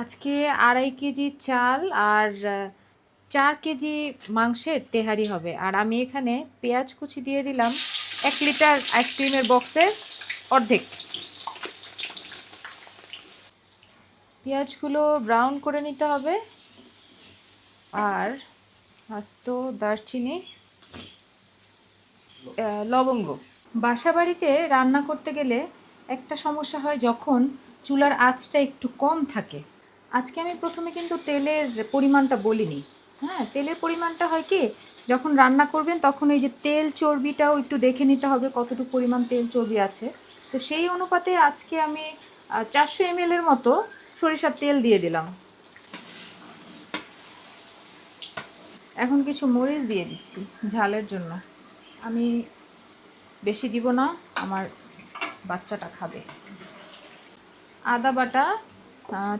আজকে আড়াই কেজি চাল আর চার কেজি মাংসের তেহারি হবে। আর আমি এখানে পেঁয়াজ কুচি দিয়ে দিলাম এক লিটার আইসক্রিমের বক্সের অর্ধেক। পেঁয়াজগুলো ব্রাউন করে নিতে হবে। আর আস্ত দারচিনি লবঙ্গ। বাসা বাড়িতে রান্না করতে গেলে একটা সমস্যা হয় যখন চুলার আঁচটা একটু কম থাকে। আজকে আমি প্রথমে কিন্তু তেলের পরিমাণটা বলিনি। হ্যাঁ তেলের পরিমাণটা হয় কি, যখন রান্না করবেন তখন এই যে তেল চর্বিটাও একটু দেখে নিতে হবে কতটুকু পরিমাণ তেল চর্বি আছে। তো সেই অনুপাতে আজকে আমি চারশো এম এর মতো সরিষার তেল দিয়ে দিলাম। এখন কিছু মরিচ দিয়ে দিচ্ছি ঝালের জন্য। আমি বেশি দিব না, আমার বাচ্চাটা খাবে। আদা বাটা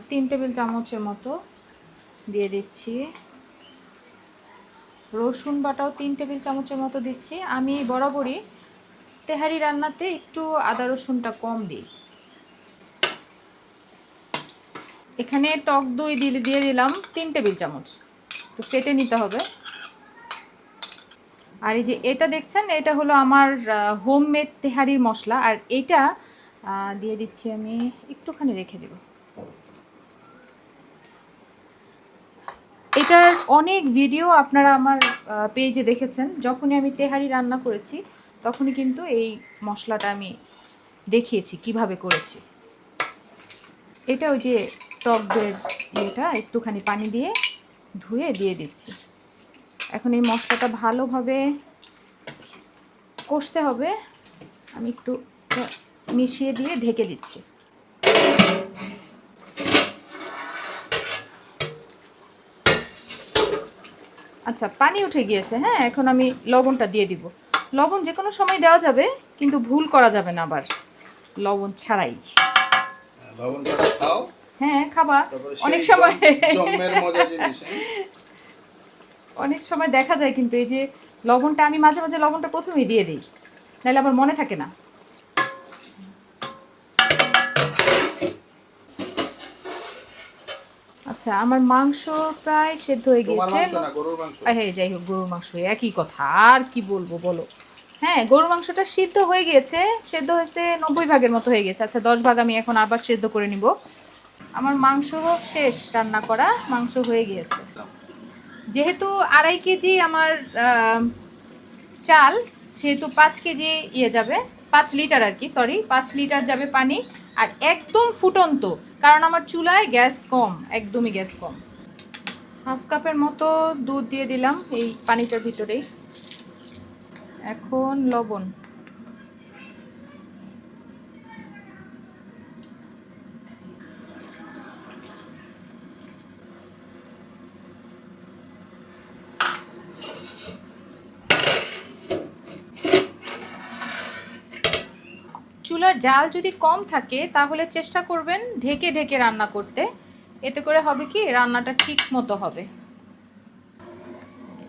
তিন টেবিল চামচের মতো দিয়ে দিচ্ছি। রসুন বাটাও তিন টেবিল চামচের মতো দিচ্ছি। আমি বরাবরই তেহারি রান্নাতে একটু আদা রসুনটা কম দিই। এখানে টক দই দিলে দিয়ে দিলাম তিন টেবিল চামচ। তো ফেটে নিতে হবে। আর এই যে এটা দেখছেন, এটা হলো আমার হোমমেড তেহারির মশলা। আর এটা দিয়ে দিচ্ছি আমি, একটুখানি রেখে দেব। এটার অনেক ভিডিও আপনারা আমার পেজে দেখেছেন। যখনই আমি তেহারি রান্না করেছি, তখনই কিন্তু এই মশলাটা আমি দেখিয়েছি, কীভাবে করেছি। এটা ওই যে টক দইয়ের ইয়েটা, একটুখানি পানি দিয়ে ধুয়ে দিয়ে দিচ্ছি। এখন এই মশলাটা ভালোভাবে কষতে হবে। আমি একটু মিশিয়ে দিয়ে ঢেকে দিচ্ছি। আচ্ছা পানি উঠে গিয়েছে হ্যাঁ? এখন আমি লবণটা দিয়ে দিব। লবণ যে কোনো সময় দেওয়া যাবে কিন্তু ভুল করা যাবে না আবার। লবণ ছাড়াই। হ্যাঁ খাবা। অনেক সময় হ্যাঁ? অনেক সময় দেখা যায় কিন্তু এই যে লবণটা আমি মাঝে মাঝে লবণটা প্রথমেই দিয়ে দিই। নাহলে আবার মনে থাকে না। আচ্ছা আমার মাংস প্রায় সেদ্ধ হয়ে গিয়েছে। হ্যাঁ যাই হোক গরুর মাংস একই কথা আর কি বলব বলো। হ্যাঁ গরুর মাংসটা সিদ্ধ হয়ে গিয়েছে সেদ্ধ হয়েছে নব্বই ভাগের মতো হয়ে গেছে আচ্ছা দশ ভাগ আমি এখন আবার সেদ্ধ করে নিব। আমার মাংস শেষ রান্না করা মাংস হয়ে গিয়েছে। যেহেতু আড়াই কেজি আমার চাল সেহেতু পাঁচ কেজি ইয়ে যাবে পাঁচ লিটার আর কি সরি পাঁচ লিটার যাবে পানি। আর একদম ফুটন্ত, কারণ আমার চুলায় গ্যাস কম, একদমই গ্যাস কম। হাফ কাপের মতো দুধ দিয়ে দিলাম এই পানিটার ভিতরেই। এখন লবণ। চুলার জাল যদি কম থাকে তাহলে চেষ্টা করবেন ঢেকে ঢেকে রান্না করতে। এতে করে হবে কি রান্নাটা ঠিক মতো হবে।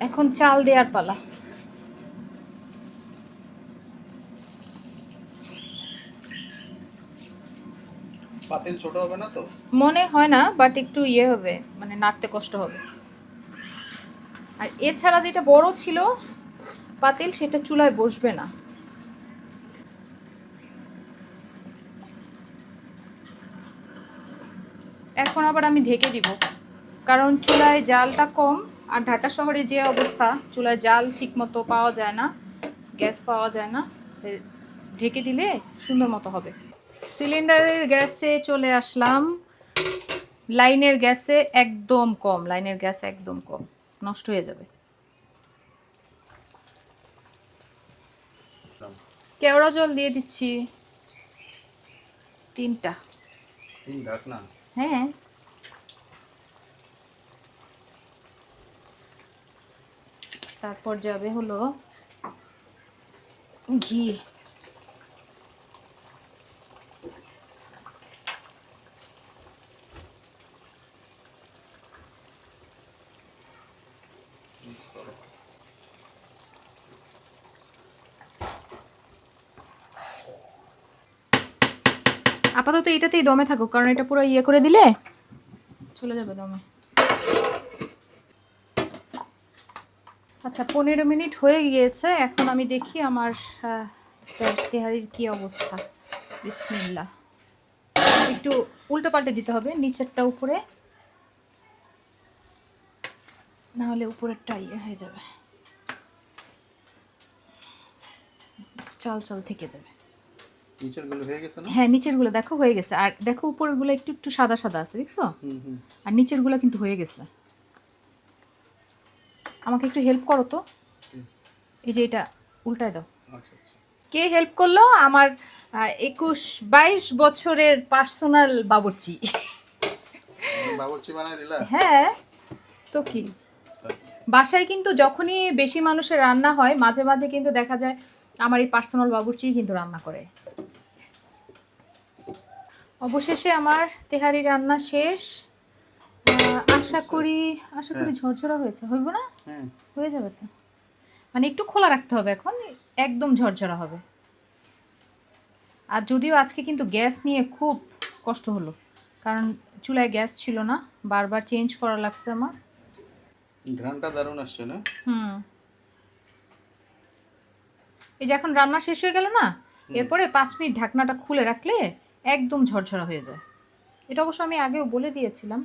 এখন চাল দেওয়ার পালা। পাতিল ছোট হবে না তো? মনে হয় না বাট একটু ইয়ে হবে মানে নাড়তে কষ্ট হবে। আর এছাড়া যেটা বড় ছিল পাতিল সেটা চুলায় বসবে না। এখন আবার আমি ঢেকে দিব। কারণ চুলায় জালটা কম আর ঢাকা শহরে যে অবস্থা, চুলায় জাল ঠিক মতো পাওয়া যায় না, গ্যাস পাওয়া যায় না ঢেকে দিলে সুন্দর মতো হবে। সিলিন্ডারের গ্যাসে চলে আসলাম। লাইনের গ্যাসে একদম কম, লাইনের গ্যাস একদম কম, নষ্ট হয়ে যাবে। কেওড়া জল দিয়ে দিচ্ছি। তিনটা। তিন ঢাক না হ্যাঁ। তারপর যাবে হলো ঘি। মিক্স করো। আপাতত এটাতেই দমে থাকুক, কারণ এটা পুরো ইয়ে করে দিলে চলে যাবে দমে। আচ্ছা পনেরো মিনিট হয়ে গিয়েছে, এখন আমি দেখি আমার তেহারির কি অবস্থা। বিসমিল্লা একটু উল্টো পাল্টে দিতে হবে, নিচেরটা উপরে। না হলে উপরেরটা ইয়ে হয়ে যাবে। চাল চাল থেকে যাবে। নিচেরগুলো হয়ে গেছে না? হ্যাঁ নিচেরগুলো দেখো হয়ে গেছে। আর দেখো উপরেরগুলো একটু একটু সাদা সাদা আছে দেখছ? আর নিচেরগুলো কিন্তু হয়ে গেছে। আমাকে একটু হেল্প করো তো। এই যে এটা উল্টায় দাও। আচ্ছা আচ্ছা। কে হেল্প করল? আমার একুশ বাইশ বছরের পার্সোনাল বাবুর্চি। বাবুর্চি বানাই দিলা? হ্যাঁ তো কি? বাসায় কিন্তু যখনই বেশি মানুষের রান্না হয় মাঝে মাঝে কিন্তু দেখা যায় আমার এই পার্সোনাল বাবুর্চিই কিন্তু রান্না করে। অবশেষে আমার তেহারি রান্না শেষ। আশা করি আশা করি ঝরঝরা হয়েছে। হইব না? হুম হয়ে যাবে তো। মানে একটু খোলা রাখতে হবে এখন একদম ঝরঝরা হবে। আর যদিও আজকে কিন্তু গ্যাস নিয়ে খুব কষ্ট হলো কারণ চুলায় গ্যাস ছিল না বারবার চেঞ্জ করা লাগছে আমার। ঘ্রানটা দারুণ আসছে না? হুম। এই যে এখন রান্না শেষ হয়ে গেল না? এরপরে পাঁচ মিনিট ঢাকনাটা খুলে রাখলে একদম ঝরঝরা হয়ে যায়। এটা অবশ্য আমি আগেও বলে দিয়েছিলাম।